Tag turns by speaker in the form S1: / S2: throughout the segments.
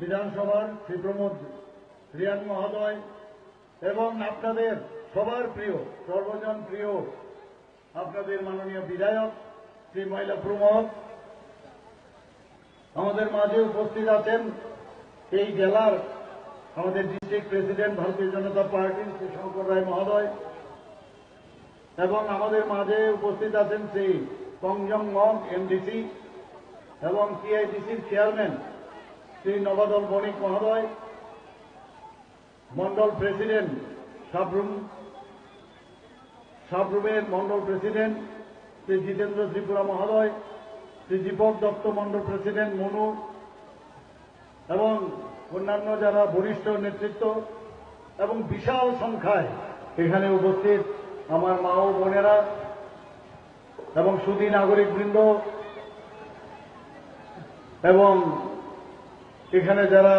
S1: বিধানসভার প্রমোদ রিয়ান মহোদয় এবং আপনাদের সবার প্রিয়, সর্বজন প্রিয়, আপনাদের মাননীয় বিধায়ক শ্রী মহিলা প্রমোদ, আমাদের মাঝে উপস্থিত আছেন এই জেলার আমাদের ডিস্ট্রিক্ট প্রেসিডেন্ট ভারতীয় জনতা পার্টির শ্রী শঙ্কর রায় মহোদয় এবং আমাদের মাঝে উপস্থিত আছেন শ্রী কংজং মং এমডিসি এবং সিআইডিসির চেয়ারম্যান শ্রী নবাদল বণিক মহোদয়, মন্ডল প্রেসিডেন্ট সাবরুম, সাবরুমের মন্ডল প্রেসিডেন্ট শ্রী জিতেন্দ্র ত্রিপুরা মহোদয়, শ্রী দীপক দত্ত মন্ডল প্রেসিডেন্ট মনু, এবং অন্যান্য যারা বরিষ্ঠ নেতৃত্ব এবং বিশাল সংখ্যায় এখানে উপস্থিত আমার মা ও বোনেরা এবং সুদী নাগরিক বৃন্দ এবং এখানে যারা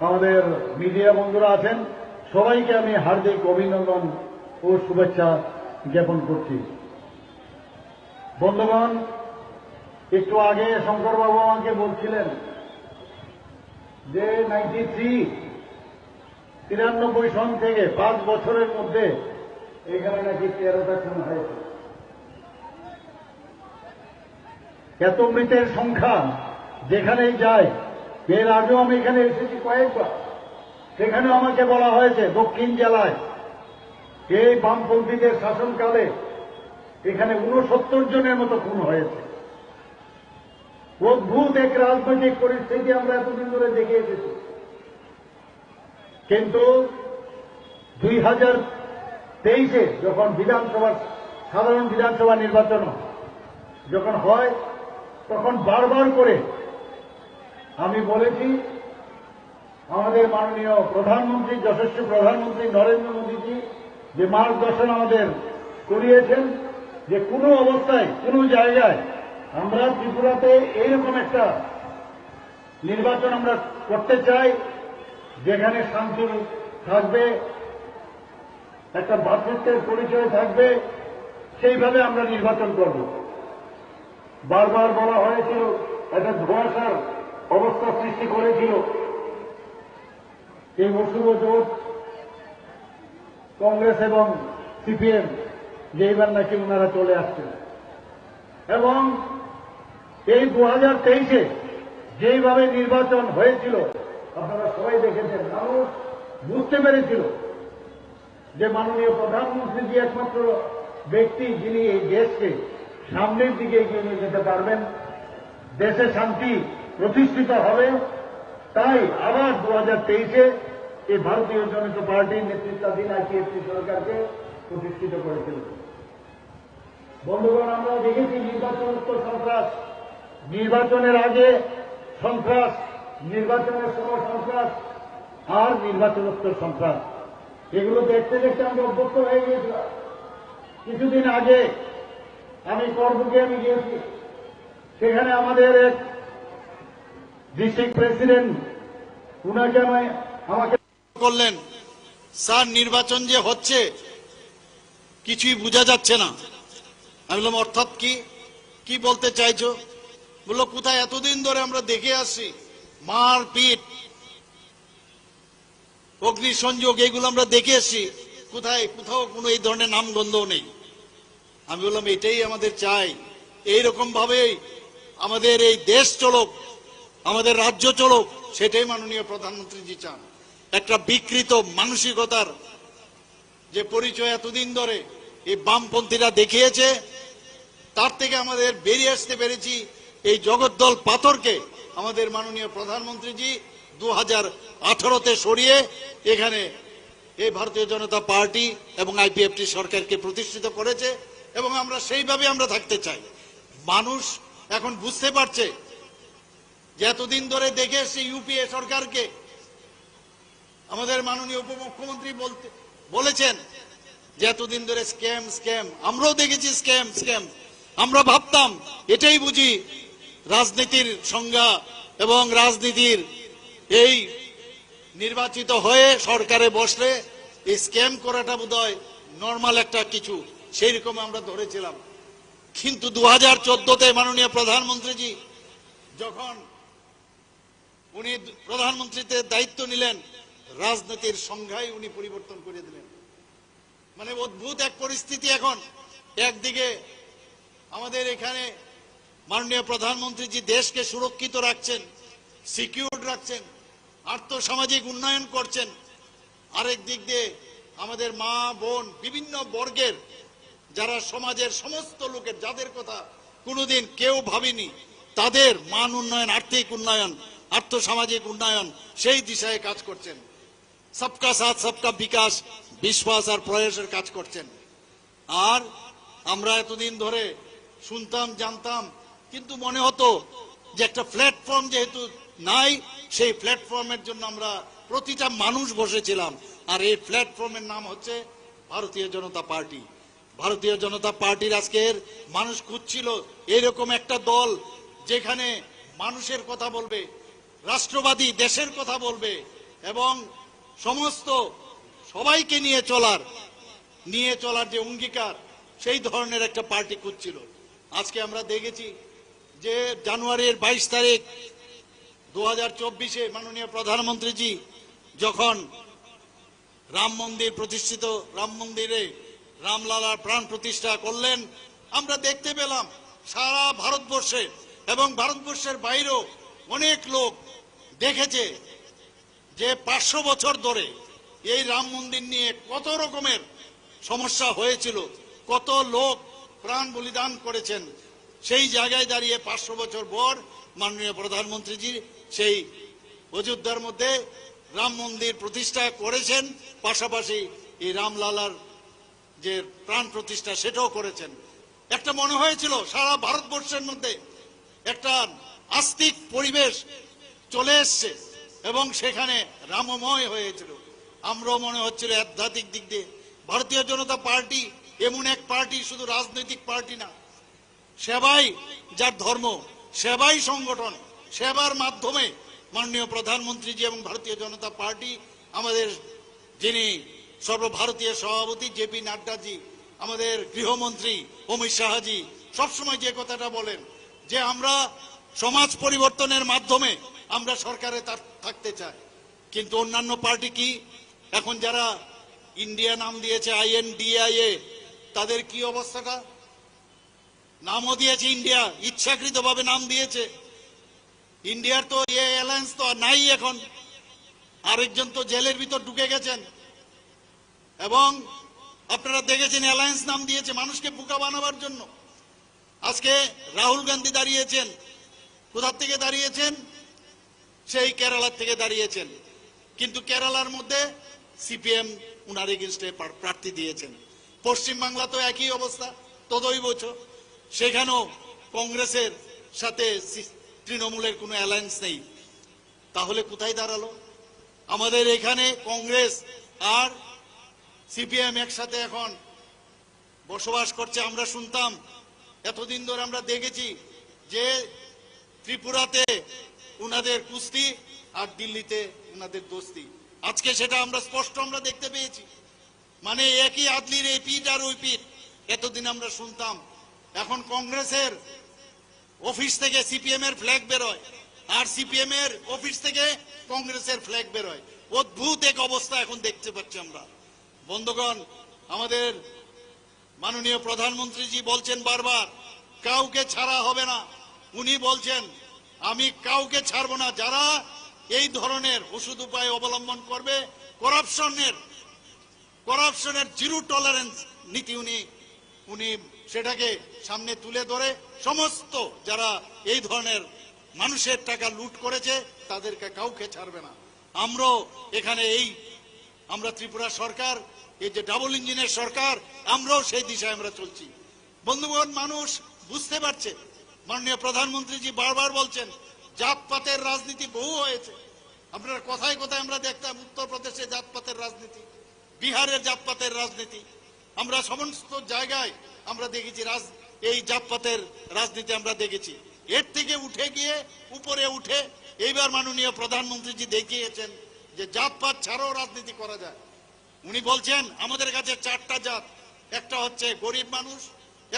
S1: আমাদের মিডিয়া বন্ধুরা আছেন, সবাইকে আমি হার্দিক অভিনন্দন ও শুভেচ্ছা জ্ঞাপন করছি। বন্ধুগণ, একটু আগে শঙ্করবাবু আমাকে বলছিলেন যে নাইনটি থ্রি তিরানব্বই সন থেকে পাঁচ বছরের মধ্যে এখানে নাকি তেরোটা খুন হয়েছে। এত মৃতের সংখ্যা যেখানেই যায় এর আগেও আমি এখানে এসেছি কয়েকবার। সেখানেও আমাকে বলা হয়েছে, দক্ষিণ জেলায় এই বামপন্থীদের শাসনকালে এখানে উনসত্তর জনের মতো খুন হয়েছে। অদ্ভুত এক রাজনৈতিক পরিস্থিতি আমরা এতদিন ধরে দেখে এসেছি। কিন্তু দুই হাজার তেইশে যখন বিধানসভা সাধারণ বিধানসভা নির্বাচন যখন হয়, তখন বারবার করে আমি বলেছি, আমাদের মাননীয় প্রধানমন্ত্রী, যশস্বী প্রধানমন্ত্রী নরেন্দ্র মোদীজি যে মার্গদর্শন আমাদের করিয়েছেন, যে কোনো অবস্থায়, কোনো জায়গায় আমরা ত্রিপুরাতে এইরকম একটা নির্বাচন আমরা করতে চাই, যেখানে শান্তি থাকবে, একটা ভাতৃত্বের পরিচয় থাকবে, সেইভাবে আমরা নির্বাচন করব। বারবার বলা হয়েছিল, একটা ধোঁয়াশার অবস্থা সৃষ্টি করেছিল। এই মসুর জোট কংগ্রেস এবং সিপিএম যে এবার নাকি ওনারা চলে আসছেন। এবং এই দু হাজার তেইশে যেইভাবে নির্বাচন হয়েছিল, আপনারা সবাই দেখেছেন, মানুষ বুঝতে পেরেছিল যে মাননীয় প্রধানমন্ত্রীজি একমাত্র ব্যক্তি যিনি এই দেশকে সামনের দিকে এগিয়ে নিয়ে যেতে পারবেন। দেশে শান্তি প্রতিষ্ঠিত হবে। তাই আবার দু হাজার তেইশে এই ভারতীয় জনতা পার্টির নেতৃত্বাধীন আইপিএফটি সরকারকে প্রতিষ্ঠিত করেছিল বন্ধুগণ, আমরা দেখেছি নির্বাচনোত্তর সন্ত্রাস। নির্বাচনের আগে সন্ত্রাস, নির্বাচনের সময় সন্ত্রাস, আর নির্বাচনোত্তর সন্ত্রাস। এগুলো দেখতে দেখতে আমরা অভ্যস্ত হয়ে গিয়েছিলাম। কিছুদিন আগে আমি করবুকে আমি গিয়েছি। সেখানে আমাদের এক ডিস্ট্রিক্ট প্রেসিডেন্ট উনাকে আমি আমাকে
S2: করলেন। স্যার, নির্বাচন যে হচ্ছে, কিছুই বোঝা যাচ্ছে না। আমি বললাম, অর্থাৎ কি? কি বলতে চাইছো? বলল, কোথায় এতদিন ধরে আমরা দেখে আসছি মার পিট অগ্নিসংযোগ, এগুলো আমরা দেখে কোথায়, কোথাও কোনো এই ধরনের নামগন্ধও নেই। আমি বললাম, এটাই আমাদের চাই। এইরকম ভাবেই আমাদের এই দেশ চলুক আমাদের রাজ্য চলুক সেটাই মাননীয় প্রধানমন্ত্রীজি চান। একটা বিকৃত মানসিকতার যে পরিচয় এতদিন ধরে এই বামপন্থীরা দেখিয়েছে, তার থেকে আমাদের বেরিয়ে আসতে পেরেছি এই জগদ্দল পাথরকে আমাদের মাননীয় প্রধানমন্ত্রীজি দু হাজার আঠারোতে সরিয়ে এখানে এই ভারতীয় জনতা পার্টি এবং আইপিএফটি সরকারকে প্রতিষ্ঠিত করেছে এবং আমরা সেইভাবে আমরা থাকতে চাই। মানুষ এখন বুঝতে পারছে যে এতদিন ধরে দেখে এসছে ইউপিএ সরকারকে, আমাদের মাননীয় উপমুখ্যমন্ত্রী বলতে, বলেছেন যে এতদিন ধরে স্ক্যাম স্ক্যাম, আমরাও দেখেছি স্ক্যাম স্ক্যাম, আমরা ভাবতাম, এটাই বুঝি রাজনীতির সংজ্ঞা এবং রাজনীতির এই নির্বাচিত হয়ে সরকারে বসলে এই স্ক্যাম করাটা বোধ হয় নর্মাল একটা কিছু, সেই রকম আমরা ধরেছিলাম। কিন্তু দু হাজার চোদ্দতে মাননীয় প্রধানমন্ত্রীজি যখন
S1: উনি প্রধানমন্ত্রীতে দায়িত্ব নিলেন, রাজনীতির সংজ্ঞাই উনি পরিবর্তন করে দিলেন। মানে অদ্ভুত এক পরিস্থিতি এখন। একদিকে আমাদের এখানে মাননীয় প্রধানমন্ত্রীজি দেশকে সুরক্ষিত রাখছেন সিকিউর রাখছেন, আর্থসামাজিক উন্নয়ন করছেন। আরেক দিক দিয়ে আমাদের মা, বোন, বিভিন্ন বর্গের যারা সমাজের সমস্ত লোকের, যাদের কথা কোনোদিন কেউ ভাবেনি, তাদের মান উন্নয়ন, আর্থিক উন্নয়ন আর্থসামাজিক উন্নয়ন সেই দিশায় কাজ করছেন। সবকা সাথ, সবকা বিকাশ, বিশ্বাস আর প্রয়াসের কাজ করছেন। আর আমরা এতদিন ধরে শুনতাম, জানতাম, কিন্তু মনে হতো যে একটা প্ল্যাটফর্ম যেহেতু নাই, সেই প্ল্যাটফর্মের জন্য আমরা প্রতিটা মানুষ বসেছিলাম। আর এই প্ল্যাটফর্মের নাম হচ্ছে ভারতীয় জনতা পার্টি। ভারতীয় জনতা পার্টির আজকের মানুষ খুঁজছিল এরকম একটা দল যেখানে মানুষের কথা বলবে। রাষ্ট্রবাদী দেশের কথা বলবে এবং সমস্ত সবাইকে নিয়ে চলার নিয়ে চলার যে অঙ্গীকার, সেই ধরনের একটা পার্টি খুঁজছিল। আজকে আমরা দেখেছি যে জানুয়ারির বাইশ তারিখ দু হাজার চব্বিশে মাননীয় প্রধানমন্ত্রীজি যখন রাম মন্দির প্রতিষ্ঠিত, রাম মন্দিরে রামলালার প্রাণ প্রতিষ্ঠা করলেন, আমরা দেখতে পেলাম সারা ভারতবর্ষে এবং ভারতবর্ষের বাইরেও অনেক লোক দেখেছে যে পাঁচশো বছর ধরে এই রাম মন্দির নিয়ে কত রকমের সমস্যা হয়েছিল, কত লোক প্রাণ বলিদান করেছেন। সেই জায়গায় দাঁড়িয়ে পাঁচশো বছর পর মাননীয় প্রধানমন্ত্রীজি সেই অযোধ্যার মধ্যে রাম মন্দির প্রতিষ্ঠা করেছেন, পাশাপাশি এই রামলালার যে প্রাণ প্রতিষ্ঠা সেটাও করেছেন। একটা মনে হয়েছিল সারা ভারতবর্ষের মধ্যে একটা আস্তিক পরিবেশ চলে এসছে এবং সেখানে রামময় হয়েছিল। আমরাও মনে হচ্ছিল আধ্যাত্মিক দিক দিয়ে। ভারতীয় জনতা পার্টি এমন এক পার্টি, শুধু রাজনৈতিক পার্টি না। সেবাই যার ধর্ম, সেবাই সংগঠন, সেবার মাধ্যমে মাননীয় প্রধানমন্ত্রীজি এবং ভারতীয় জনতা পার্টি, আমাদের যিনি সর্বভারতীয় সভাপতি জেপি নাড্ডাজি, আমাদের গৃহমন্ত্রী অমিত শাহজি, সবসময় যে কথাটা বলেন যে আমরা সমাজ পরিবর্তনের মাধ্যমে আমরা সরকারে থাকতে চাই। কিন্তু অন্যান্য পার্টি কি? এখন যারা ইন্ডিয়া নাম দিয়েছে, আইএনডিআইএ, তাদের কি অবস্থাটা? নামও দিয়েছে ইন্ডিয়া, ইচ্ছাকৃতভাবে নাম দিয়েছে। ইন্ডিয়ার তো এ অ্যালায়েন্স তো নাই এখন। আরেকজন তো জেলের ভিতর ঢুকে গেছেন। এবং আপনারা দেখেছেন অ্যালায়েন্স নাম দিয়েছে মানুষকে বোকা বানাবার জন্য। আজকে রাহুল গান্ধী দাঁড়িয়েছেন, কোথার থেকে দাঁড়িয়েছেন? সেই কেরালার থেকে দাঁড়িয়েছেন। কিন্তু কেরালার মধ্যে সিপিএম উনার এগেনস্টে প্রার্থী দিয়েছেন। পশ্চিমবাংলা তো একই অবস্থা তদই বছর সেখানেও কংগ্রেসের সাথে তৃণমূলের কোনো অ্যালায়েন্স নেই। তাহলে কোথায় দাঁড়াল? আমাদের এখানে কংগ্রেস আর সিপিএম একসাথে এখন বসবাস করছে, আমরা শুনতাম। এতদিন ধরে আমরা দেখেছি যে ত্রিপুরাতে উনাদের কুস্তি আর দিল্লিতে উনাদের দোস্তি। আজকে সেটা আমরা স্পষ্ট আমরা দেখতে পেয়েছি। মানে একই আদলির এই পিঠ আর ওই পিঠ। এতদিন আমরা শুনতাম, এখন কংগ্রেসের অফিস থেকে সিপিএম এর ফ্ল্যাগ বেরোয়, আর সিপিএম এর অফিস থেকে কংগ্রেসের ফ্ল্যাগ বেরোয়। অদ্ভুত এক অবস্থা এখন দেখতে পাচ্ছি আমরা। বন্ধুগণ, আমাদের মাননীয় প্রধানমন্ত্রীজি বলছেন বারবার, কাউকে ছাড়া হবে না। উনি বলছেন আমি কাউকে ছাড়বো না। যারা এই ধরনের ওষুধ উপায় অবলম্বন করবে করাপশনের করাপশনের জিরো টলারেন্স নীতি উনি উনি সেটাকে সামনে তুলে ধরে। সমস্ত যারা এই ধরনের মানুষের টাকা লুট করেছে, তাদেরকে কাউকে ছাড়বে না। আমরাও এখানে এই, আমরা ত্রিপুরা সরকার, এই যে ডাবল ইঞ্জিনের সরকার, আমরাও সেই দিশায় আমরা চলছি। বন্ধুগণ, মানুষ বুঝতে পারছে মাননীয় প্রধানমন্ত্রীজি বারবার বলছেন, জাতপাতের রাজনীতি বহু হয়েছে। আপনারা কথায় কথায় আমরা দেখতাম উত্তরপ্রদেশে জাতপাতের রাজনীতি, বিহারের জাতপাতের রাজনীতি। আমরা সমস্ত জায়গায় আমরা দেখেছি রাজ, এই জাতপাতের রাজনীতি আমরা দেখেছি। এর থেকে উঠে গিয়ে, উপরে উঠে এইবার মাননীয় প্রধানমন্ত্রীজি দেখিয়েছেন যে জাতপাত ছাড়াও রাজনীতি করা যায়। উনি বলছেন, আমাদের কাছে চারটা জাত, একটা হচ্ছে গরিব মানুষ,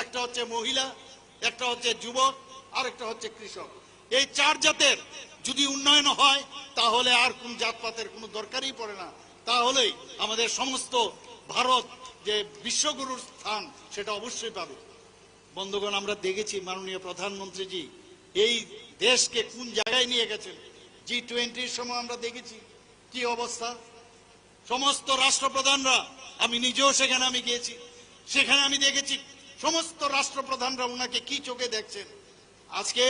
S1: একটা হচ্ছে মহিলা একটা হচ্ছে যুবক আর একটা হচ্ছে কৃষক। এই চার জাতের যদি উন্নয়ন হয়, তাহলে আর কোন জাতপাতের কোনো দরকারই পড়ে না। তাহলেই আমাদের সমস্ত ভারত যে বিশ্বগুরুর স্থান, সেটা অবশ্যই পাবে। বন্ধুগণ, আমরা দেখেছি মাননীয় প্রধানমন্ত্রীজি, এই দেশকে কোন জায়গায় নিয়ে গেছেন? জি টোয়েন্টির সময় আমরা দেখেছি কি অবস্থা? সমস্ত রাষ্ট্রপ্রধানরা, আমি নিজেও সেখানে আমি গিয়েছি। সেখানে আমি দেখেছি সমস্ত রাষ্ট্রপ্রধানরা ওনাকে কি চোখে দেখছেন? আজকে,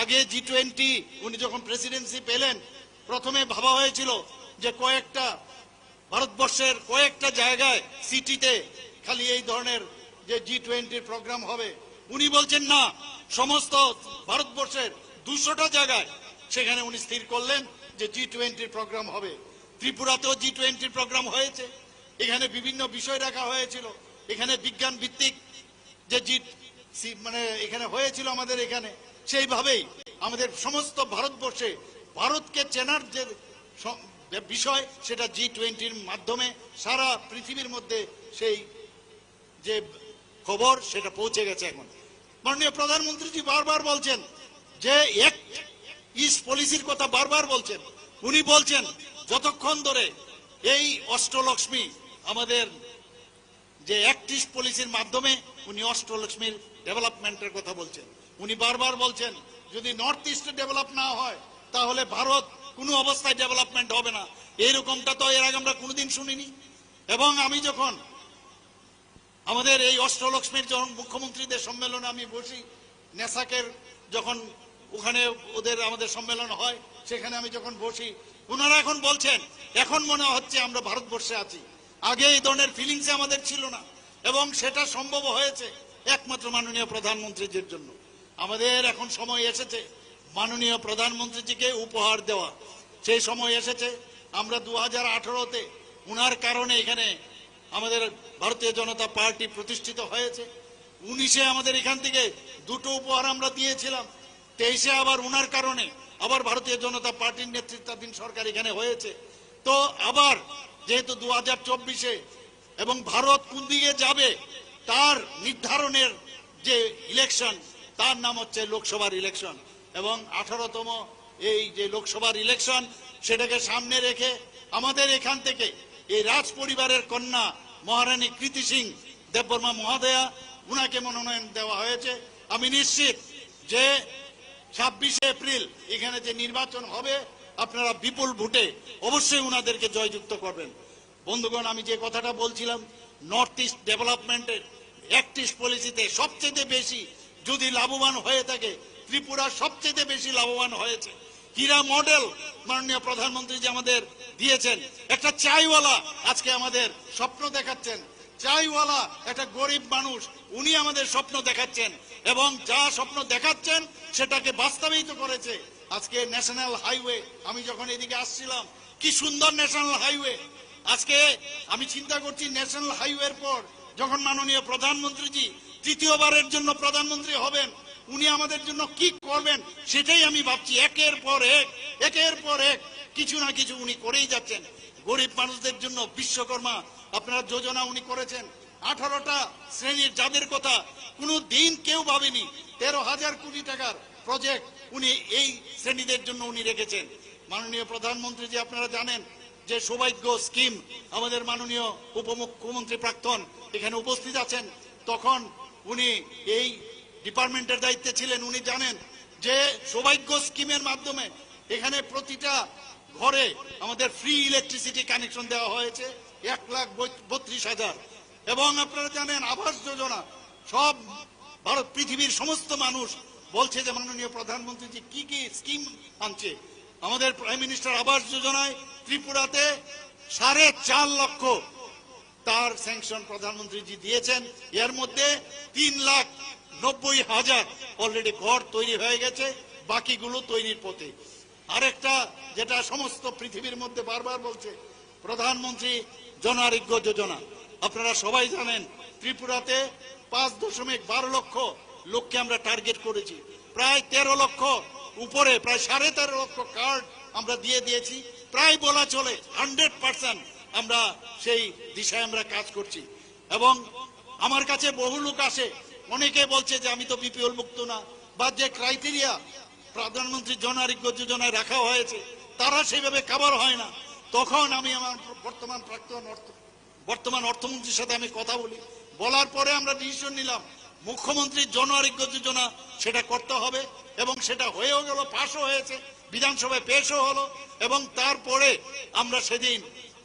S1: আগে জি টোয়েন্টি উনি যখন প্রেসিডেন্সি পেলেন, প্রথমে ভাবা হয়েছিল যে কয়েকটা ভারতবর্ষের কয়েকটা জায়গায় সিটিতে খালি এই ধরনের যে জি টোয়েন্টির প্রোগ্রাম হবে। উনি বলছেন, না, সমস্ত ভারতবর্ষের দুশোটা জায়গায় সেখানে উনি স্থির করলেন যে জি টোয়েন্টির প্রোগ্রাম হবে। ত্রিপুরাতেও জি টোয়েন্টির প্রোগ্রাম হয়েছে। এখানে বিভিন্ন বিষয় রাখা হয়েছিল। এখানে বিজ্ঞান ভিত্তিক যে জি মানে এখানে হয়েছিল আমাদের এখানে, সেইভাবেই আমাদের সমস্ত ভারতবর্ষে ভারতকে চেনার যে বিষয়, সেটা জি টোয়েন্টির মাধ্যমে সারা পৃথিবীর মধ্যে সেই যে খবর, সেটা পৌঁছে গেছে এখন। মাননীয় প্রধানমন্ত্রীজি বারবার বলছেন যে এক ইস্ট পলিসির কথা বারবার বলছেন। উনি বলছেন, যতক্ষণ ধরে এই অষ্টলক্ষ্মী আমাদের যে অ্যাক্টিস পলিসির মাধ্যমে উনি অষ্টলক্ষ্মীর ডেভেলপমেন্টের কথা বলছেন। উনি বারবার বলছেন, যদি নর্থ ইস্টে ডেভেলপ না হয়, তাহলে ভারত কোনো অবস্থায় ডেভেলপমেন্ট হবে না। এইরকমটা তো এর আগে আমরা কোনোদিন শুনিনি। এবং আমি যখন আমাদের এই অষ্টলক্ষ্মীর যখন মুখ্যমন্ত্রীদের সম্মেলনে আমি বসি নেসাকের যখন ওখানে ওদের আমাদের সম্মেলন হয়, সেখানে আমি যখন বসি ওনারা এখন বলছেন, এখন মনে হচ্ছে আমরা ভারতবর্ষে আছি। আগে এই ধরনের ফিলিংস আমাদের ছিল না। এবং সেটা সম্ভব হয়েছে একমাত্র মাননীয় প্রধানমন্ত্রীজির জন্য। আমাদের এখন সময় এসেছে মাননীয় প্রধানমন্ত্রীজিকে উপহার দেওয়া। সেই সময় এসেছে, আমরা দু হাজার আঠারোতে উনার কারণে এখানে আমাদের ভারতীয় জনতা পার্টি প্রতিষ্ঠিত হয়েছে। উনিশে আমাদের এখান থেকে দুটো উপহার আমরা দিয়েছিলাম। তেইশে আবার উনার কারণে আবার ভারতীয় জনতা পার্টির নেতৃত্বাধীন সরকার এখানে হয়েছে। তো আবার যেহেতু দু হাজার চব্বিশে এবং ভারত কোন দিকে যাবে, তার নির্ধারণের যে ইলেকশন তার নাম হচ্ছে লোকসভার ইলেকশন এবং আঠারোতম এই যে লোকসভার ইলেকশন সেটাকে সামনে রেখে আমাদের এখান থেকে এই রাজ পরিবারের কন্যা মহারানী কৃতি সিং দেববর্মা মহোদয়া, উনাকে মনোনয়ন দেওয়া হয়েছে। আমি নিশ্চিত যে ছাব্বিশে এপ্রিল এখানে যে নির্বাচন হবে আপনারা বিপুল ভোটে অবশ্যই উনাদেরকে জয়যুক্ত করবেন। বন্ধুগণ, আমি যে কথাটা বলছিলাম নর্থ ইস্ট ডেভেলপমেন্টের অ্যাক্টিস পলিসিতে সবচেয়ে বেশি যদি লাভবান হয়ে থাকে, ত্রিপুরা সবচেয়ে বেশি লাভবান হয়েছে। হীরা মডেল মাননীয় প্রধানমন্ত্রী যে আমাদের দিয়েছেন, একটা চাইওয়ালা আজকে আমাদের স্বপ্ন দেখাচ্ছেন। চাইওয়ালা, একটা গরিব মানুষ, উনি আমাদের স্বপ্ন দেখাচ্ছেন এবং যা স্বপ্ন দেখাচ্ছেন, সেটাকে বাস্তবায়িত করেছে। আজকে ন্যাশনাল হাইওয়ে আমি যখন এদিকে আসছিলাম, কি সুন্দর ন্যাশনাল হাইওয়ে আজকে আমি চিন্তা করছি ন্যাশনাল হাইওয়ের পর যখন মাননীয় প্রধানমন্ত্রীজি তৃতীয়বারের জন্য প্রধানমন্ত্রী হবেন, উনি আমাদের জন্য কি করবেন সেটাই আমি ভাবছি। একের পর এক, একের পর এক কিছু না কিছু উনি করেই যাচ্ছেন। গরিব মানুষদের জন্য বিশ্বকর্মা, আপনারা যোজনা উনি করেছেন। আঠারোটা শ্রেণির যাদের কথা কোনো দিন কেউ ভাবেনি, তেরো হাজার কোটি টাকার প্রজেক্ট উনি এই শ্রেণীদের জন্য উনি রেখেছেন। মাননীয় প্রধানমন্ত্রী যে আপনারা জানেন যে সৌভাগ্য স্কিম আমাদের মাননীয় উপমুখ্যমন্ত্রী প্রাক্তন এখানে উপস্থিত আছেন। তখন উনি এই ডিপার্টমেন্টের দায়িত্বে ছিলেন। উনি জানেন যে সৌভাগ্য স্কিমের মাধ্যমে এখানে প্রতিটা ঘরে আমাদের ফ্রি ইলেকট্রিসিটি কানেকশন দেওয়া হয়েছে, এক লাখ বত্রিশ হাজার। এবং আপনারা জানেন আবাস যোজনা সব ভারত পৃথিবীর সমস্ত মানুষ বলছে যে মাননীয় প্রধানমন্ত্রী যে কি কি স্কিম আনছে। আমাদের প্রাইম মিনিস্টার আবাস যোজনায় ত্রিপুরাতে সাড়ে চার লক্ষ তার স্যাংশন প্রধানমন্ত্রীজি দিয়েছেন। এর মধ্যে তিন লাখ নব্বই হাজার অলরেডি ঘর তৈরি হয়ে গেছে, বাকিগুলো তৈরির পথে। আরেকটা যেটা সমস্ত পৃথিবীর মধ্যে বারবার বলছে, প্রধানমন্ত্রী জন আরোগ্য যোজনা। আপনারা সবাই জানেন, ত্রিপুরাতে পাঁচ দশমিক বারো লক্ষ লোককে আমরা টার্গেট করেছি। প্রায় তেরো লক্ষ, উপরে প্রায় সাড়ে তেরো লক্ষ কার্ড আমরা দিয়ে দিয়েছি। প্রায় বলা চলে হান্ড্রেড পার্সেন্ট আমরা সেই দিশায় আমরা কাজ করছি। এবং আমার কাছে বহু লোক আসে, অনেকে বলছে যে আমি তো বিপিএল মুক্ত না, বা যে ক্রাইটেরিয়া প্রধানমন্ত্রী জন আরোগ্য যোজনায় রাখা হয়েছে, তারা সেভাবে কাভার হয় না। তখন আমি আমার বর্তমান প্রাক্তন অর্থ, বর্তমান অর্থমন্ত্রীর সাথে আমি কথা বলি। বলার পরে আমরা ডিসিশন নিলাম মুখ্যমন্ত্রীর জন আরোগ্য যোজনা সেটা করতে হবে এবং সেটা হয়েও গেল, পাশও হয়েছে, বিধানসভায় পেশও হলো এবং তারপরে আমরা সেদিন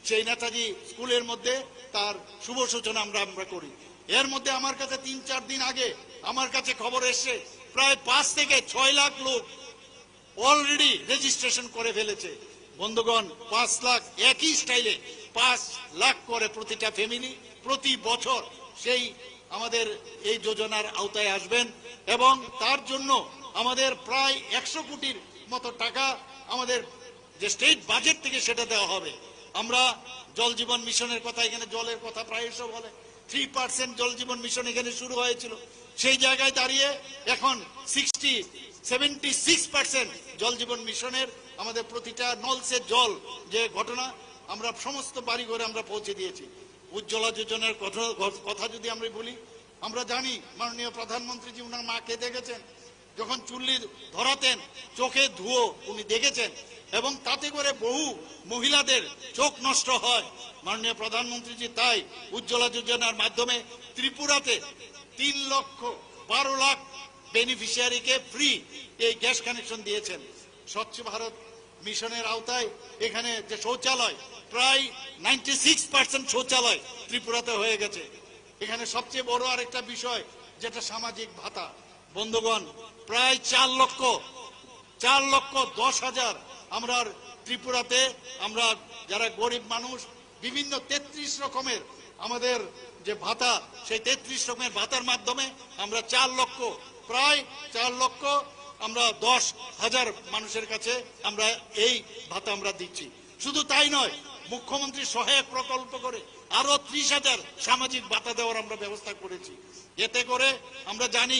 S1: সেই নেতাজি স্কুলের মধ্যে তার শুভ সূচনা আমরা আমরা করি। এর মধ্যে আমার কাছে তিন চার দিন আগে আমার কাছে খবর এসছে, প্রায় পাঁচ থেকে ছয় লাখ লোক অলরেডি রেজিস্ট্রেশন করে ফেলেছে। বন্ধুগণ, পাঁচ লাখ একই স্টাইলে পাঁচ লাখ করে প্রতিটা ফ্যামিলি প্রতি বছর সেই আমাদের এই যোজনার আওতায় আসবেন এবং তার জন্য আমাদের প্রায় একশো কোটির মতো টাকা আমাদের যে স্টেট বাজেট থেকে সেটা দেওয়া হবে। আমরা জল জীবন মিশনের কথা এখানে জলের কথা প্রায় প্রায়শ বলে। থ্রি পার্সেন্ট জল জীবন মিশন এখানে শুরু হয়েছিল। সেই জায়গায় দাঁড়িয়ে এখন সিক্সটি সেভেন্টি সিক্স পার্সেন্ট জল জীবন মিশনের আমাদের প্রতিটা নলসের জল যে ঘটনা, আমরা সমস্ত বাড়ি ঘরে আমরা পৌঁছে দিয়েছি। উজ্জ্বলা যোজনার কথা যদি আমরা বলি, আমরা জানি মাননীয় প্রধানমন্ত্রীজি, উনার মাকে দেখেছেন যখন চুল্লি ধরাতেন, চোখে ধুয়ো উনি দেখেছেন এবং তাতে করে বহু মহিলাদের চোখ নষ্ট হয়। মাননীয় প্রধানমন্ত্রীজি তাই উজ্জ্বলা যোজনার মাধ্যমে ত্রিপুরাতে তিন লক্ষ বারো লাখ বেনিফিশিয়ারিকে ফ্রি এই গ্যাস কানেকশন দিয়েছেন। স্বচ্ছ ভারত মিশনের আওতায় এখানে যে শৌচালয় প্রায় নাইনটি সিক্স পার্সেন্ট শৌচালয় ত্রিপুরাতে হয়ে গেছে। এখানে সবচেয়ে বড় আরেকটা বিষয়, যেটা সামাজিক ভাতা। বন্ধুগণ, প্রায় চার লক্ষ চার লক্ষ দশ হাজার আমরা ত্রিপুরাতে, আমরা যারা গরিব মানুষ, বিভিন্ন তেত্রিশ রকমের আমাদের যে ভাতা, সেই তেত্রিশ রকমের ভাতার মাধ্যমে আমরা চার লক্ষ, প্রায় চার লক্ষ আমরা দশ হাজার মানুষের কাছে আমরা এই ভাতা আমরা দিচ্ছি। শুধু তাই নয় মুখ্যমন্ত্রী সহায়ক প্রকল্প করে আরও ত্রিশ হাজার সামাজিক ভাতা দেওয়ার আমরা ব্যবস্থা করেছি। এতে করে আমরা জানি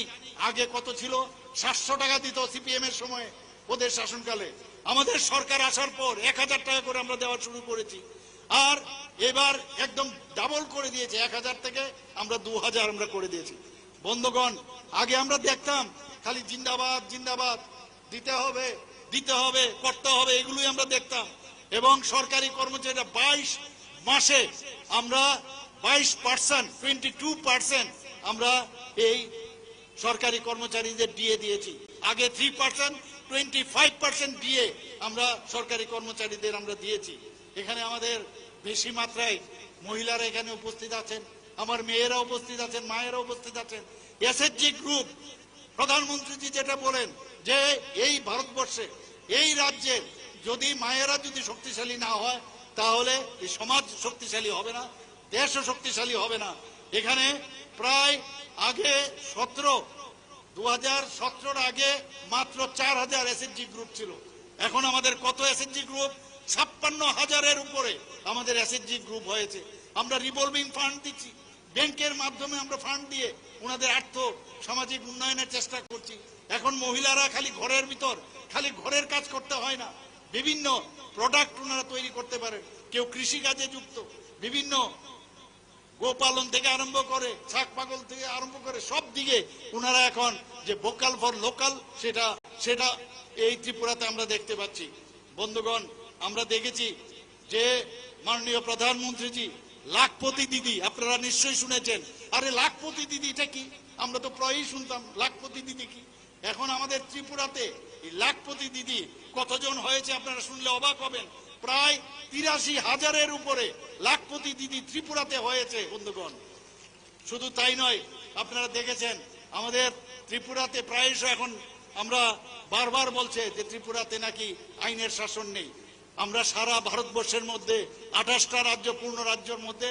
S1: আগে কত ছিল? সাতশো টাকা দিত সিপিএম এর সময় ওদের শাসনকালে। আমাদের সরকার আসার পর এক হাজার টাকা করে আমরা দেওয়া শুরু করেছি। আর এবার একদম ডাবল করে দিয়েছে, এক হাজার থেকে আমরা দু হাজার আমরা করে দিয়েছি। বন্ধুগণ, আগে আমরা দেখতাম খালি জিন্দাবাদ জিন্দাবাদ, দিতে হবে দিতে হবে, করতে হবে, এগুলোই আমরা দেখতাম। এবং সরকারি কর্মচারীরা বাইশ মাসে আমরা বাইশ পার্সেন্ট টোয়েন্টি টু পার্সেন্ট আমরা এই সরকারি কর্মচারীদের ডিএ দিয়েছি। আগে three percent twenty five percent DA আমরা সরকারি কর্মচারীদের আমরা দিয়েছি। এখানে আমাদের বেশি মাত্রায় মহিলারা এখানে উপস্থিত আছেন, আমার মেয়েরা উপস্থিত আছেন, মায়েরা উপস্থিত আছেন। এসএসজি গ্রুপ প্রধানমন্ত্রীজি যেটা বলেন যে এই ভারতবর্ষে, এই রাজ্যে যদি মায়েরা যদি শক্তিশালী না হয়, তাহলে এই সমাজ শক্তিশালী হবে না দেশও শক্তিশালী হবে না। এখানে প্রায় আগে সতেরো দু হাজার আগে মাত্র চার হাজার এসএসজি গ্রুপ ছিল। এখন আমাদের কত এসএসজি গ্রুপ ছাপ্পান্ন হাজারের উপরে আমাদের এসএসজি গ্রুপ হয়েছে। আমরা রিভলভিং ফান্ড দিচ্ছি। ব্যাংকের মাধ্যমে আমরা ফান্ড দিয়ে ওনাদের আর্থ সামাজিক উন্নয়নের চেষ্টা করছি। এখন মহিলারা খালি ঘরের ভিতর, খালি ঘরের কাজ করতে হয় না। বিভিন্ন প্রোডাক্ট ওনারা তৈরি করতে পারেন কেউ কৃষি কাজে যুক্ত, বিভিন্ন গোপালন থেকে আরম্ভ করে, শাক পাগল থেকে আরম্ভ করে, সব দিকে ওনারা এখন যে ভোকাল ফর লোকাল সেটা সেটা এই ত্রিপুরাতে আমরা দেখতে পাচ্ছি। বন্ধুগণ, আমরা দেখেছি যে মাননীয় প্রধানমন্ত্রীজি, লাখপতি দিদি, আপনারা নিশ্চয়ই শুনেছেন। আরে, লাখপতি দিদি এটা কি? আমরা তো প্রায়ই শুনতাম, লাখপতি দিদি কি? এখন আমাদের ত্রিপুরাতে লাখপতি দিদি কতজন হয়েছে আপনারা শুনলে অবাক হবেন। প্রায় তিরাশি হাজারের উপরে লাখপতি দিদি ত্রিপুরাতে হয়েছে, বন্ধুগণ। শুধু তাই নয়, আপনারা দেখেছেন, আমাদের ত্রিপুরাতে প্রায়শ এখন আমরা বারবার বলছে যে ত্রিপুরাতে নাকি আইনের শাসন নেই। আমরা সারা ভারতবর্ষের মধ্যে, আঠাশটা রাজ্য, পূর্ণ রাজ্যের মধ্যে,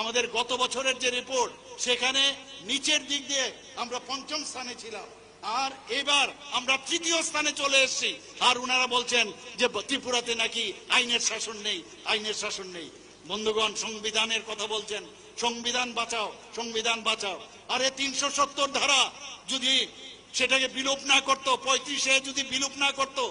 S1: আমাদের গত বছরের যে রিপোর্ট সেখানে নিচের দিক দিয়ে আমরা পঞ্চম স্থানে ছিলাম। আর এবার আমরা তৃতীয় স্থানে চলে এসেছি। আর উনারা বলছেন যে ত্রিপুরাতে নাকি আইনের শাসন নেই, আইনের শাসন নেই। বন্ধুগণ, সংবিধানের কথা বলছেন। সংবিধান বাঁচাও সংবিধান বাঁচাও। আরে তিনশো সত্তর ধারা যদি সেটাকে বিলোপ না করতো, পঁয়ত্রিশে যদি বিলোপ না করতো,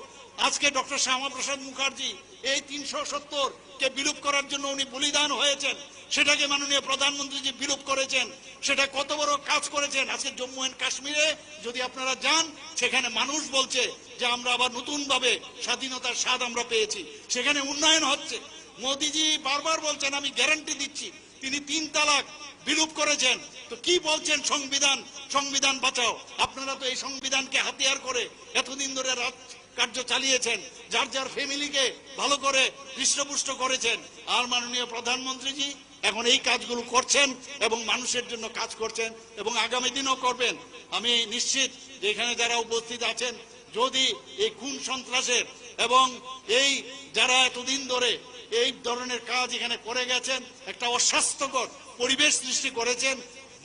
S1: আজকে ডক্টর শ্যামাপ্রসাদ মুখার্জি এই তিনশো সত্তর কে বিলোপ করার জন্য উনি বলিদান হয়েছেন। সেটাকে মাননীয় প্রধানমন্ত্রী যে বিলোপ করেছেন, সেটা কত বড় কাজ করেছেন? আজকে জম্মু এন্ড কাশ্মীরে যদি আপনারা যান, সেখানে মানুষ বলছে যে আমরা আবার নতুন ভাবে স্বাধীনতার স্বাদ আমরা পেয়েছি। সেখানে উন্নয়ন হচ্ছে। মোদিজি বারবার বলছেন, আমি গ্যারান্টি দিচ্ছি, তিনি তিন তালাক বিলুপ করেছেন। তো কি বলছেন সংবিধান? সংবিধান বাঁচাও। আপনারা তো এই সংবিধানকে হাতিয়ার করে এতদিন ধরে রাজ কার্য চালিয়েছেন, যার যার ফ্যামিলিকে ভালো করে হৃষ্টপুষ্ট করেছেন। আর মাননীয় প্রধানমন্ত্রীজি এখন এই কাজগুলো করছেন এবং মানুষের জন্য কাজ করছেন এবং আগামী দিনও করবেন। আমি নিশ্চিত যে এখানে যারা উপস্থিত আছেন, যদি এই খুন সন্ত্রাসের এবং এই যারা এতদিন ধরে এই ধরনের কাজ এখানে করে গেছেন, একটা অস্বাস্থ্যকর পরিবেশ সৃষ্টি করেছেন,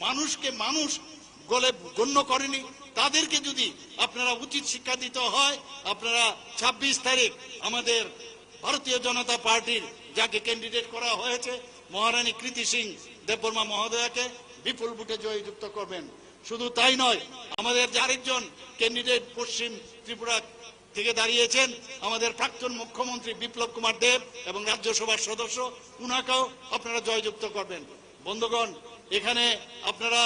S1: মানুষকে মানুষ গলে গণ্য করেনি, তাদেরকে যদি আপনারা উচিত শিক্ষা দিতে হয়, আপনারা ২৬ তারিখ আমাদের ভারতীয় জনতা পার্টির যাকে ক্যান্ডিডেট করা হয়েছে মহারানী কৃতি সিং দেববর্মা মহোদয়াকে বিপুল ভোটে জয়যুক্ত করবেন। শুধু তাই নয়, আমাদের আরেকজন ক্যান্ডিডেট পশ্চিম ত্রিপুরা থেকে দাঁড়িয়েছেন, আমাদের প্রাক্তন মুখ্যমন্ত্রী বিপ্লব কুমার দেব এবং রাজ্যসভার সদস্য, উনাকেও আপনারা জয়যুক্ত করবেন। বন্ধুগণ, এখানে আপনারা,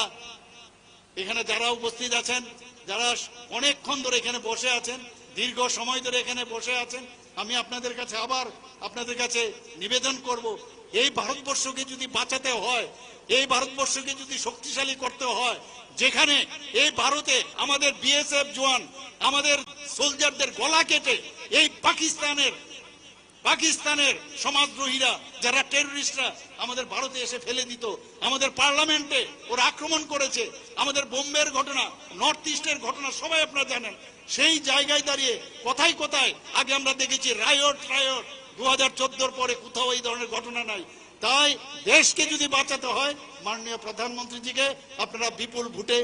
S1: এখানে যারা উপস্থিত আছেন, যারা অনেকক্ষণ ধরে এখানে বসে আছেন দীর্ঘ সময় ধরে এখানে বসে আছেন। আমি আপনাদের কাছে আবার আপনাদের কাছে নিবেদন করব, এই ভারতবর্ষকে যদি বাঁচাতে হয়, এই ভারতবর্ষকে যদি শক্তিশালী করতে হয়, যেখানে এই ভারতে আমাদের বিএসএফ জওয়ান, আমাদের সোলজারদের গলা কেটে এই পাকিস্তানের পাকিস্তানের সমাজদ্রোহীরা, যারা টেররিস্টরা আমাদের ভারতে এসে ফেলে দিত, আমাদের পার্লামেন্টে ওরা আক্রমণ করেছে, আমাদের বোম্বের ঘটনা নর্থ ইস্টের ঘটনা সবাই আপনারা জানেন। সেই জায়গায় দাঁড়িয়ে কোথায় কোথায়? আগে আমরা দেখেছি রায়ট রায়ট। দু হাজার পরে কোথাও এই ধরনের ঘটনা নাই। তাই দেশকে যদি বাঁচাতে হয়, মাননীয় প্রধানমন্ত্রীজিকে আপনারা বিপুল ভোটে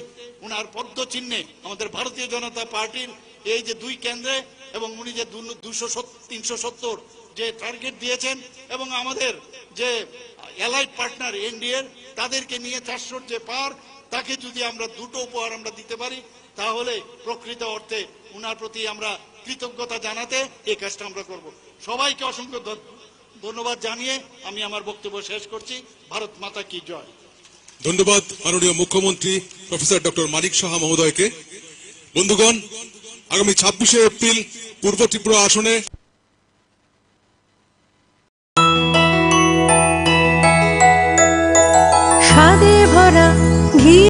S1: উনার পদ্ম চিহ্নে আমাদের ভারতীয় জনতা পার্টির এই যে দুই কেন্দ্রে এবং উনি যে দুশো তিনশো সত্তর যে টার্গেট দিয়েছেন এবং আমাদের যে অ্যালাইড পার্টনার এনডিএর তাদেরকে নিয়ে চারশোর যে পার, তাকে যদি আমরা দুটো উপহার আমরা দিতে পারি তাহলে প্রকৃত অর্থে উনার প্রতি আমরা কৃতজ্ঞতা জানাতে এই কাজটা আমরা করব। সবাইকে অসংখ্য ধন্য- ধন্যবাদ জানিয়ে আমি আমার বক্তব্য শেষ করছি। ভারত মাতা কি জয়।
S3: ধন্যবাদ মাননীয় মুখ্যমন্ত্রী প্রফেসর ডক্টর মানিক সাহা মহোদয়কে। বন্ধুগণ আগামী ছাব্বিশে এপ্রিল পূর্ব ত্রিপুরা আসনে
S4: স্বাদে ভরা ঘি